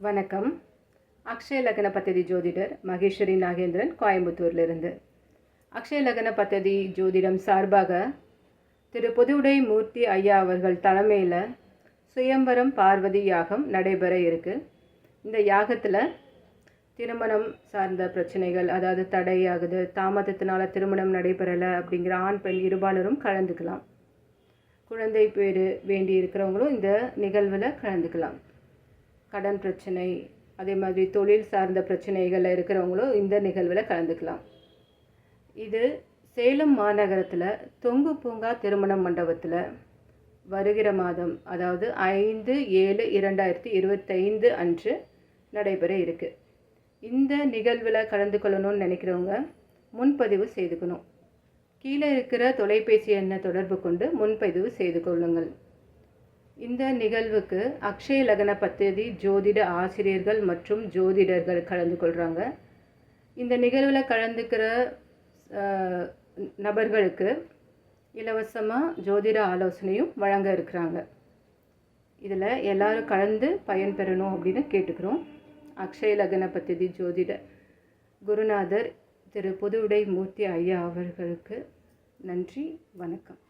வணக்கம். அக்ஷய லக்ன பத்ததி ஜோதிடர் மகேஸ்வரி நாகேந்திரன் கோயம்புத்தூர்லேருந்து. அக்ஷய லக்ன பத்ததி ஜோதிடம் சார்பாக திரு பொதுவுடை மூர்த்தி ஐயா அவர்கள் தலைமையில் சுயம்பரம் பார்வதி யாகம் நடைபெற இருக்கு. இந்த யாகத்தில் திருமணம் சார்ந்த பிரச்சனைகள் அதாவது தடையாகுது தாமதத்தினால் திருமணம் நடைபெறலை அப்படிங்கிற ஆண் பெண் இருபாலரும் கலந்துக்கலாம். குழந்தை பேர் வேண்டி இருக்கிறவங்களும் இந்த நிகழ்வில் கலந்துக்கலாம். கடன் பிரச்சனை அதே மாதிரி தொழில் சார்ந்த பிரச்சனைகளில் இருக்கிறவங்களும் இந்த நிகழ்வில் கலந்துக்கலாம். இது சேலம் மாநகரத்தில் தொங்கு பூங்கா திருமண மண்டபத்தில் வருகிற மாதம் அதாவது ஐந்து ஏழு இரண்டாயிரத்தி இருபத்தைந்து அன்று நடைபெற இருக்குது இந்த நிகழ்வில் கலந்து கொள்ளணும்னு நினைக்கிறவங்க முன்பதிவு செய்துக்கணும். கீழே இருக்கிற தொலைபேசி எண்ணை தொடர்பு கொண்டு முன்பதிவு செய்து கொள்ளுங்கள். இந்த நிகழ்வுக்கு அக்ஷய லக்ன பத்ததி ஜோதிட ஆசிரியர்கள் மற்றும் ஜோதிடர்கள் கலந்து கொள்கிறாங்க இந்த நிகழ்வில் கலந்துக்கிற நபர்களுக்கு இலவசமாக ஜோதிட ஆலோசனையும் வழங்க இருக்கிறாங்க. இதில் எல்லோரும் கலந்து பயன்பெறணும் அப்படின்னு கேட்டுக்கிறோம். அக்ஷய லக்ன பத்ததி ஜோதிட குருநாதர் திரு புதுவுடை மூர்த்தி ஐயா அவர்களுக்கு நன்றி வணக்கம்.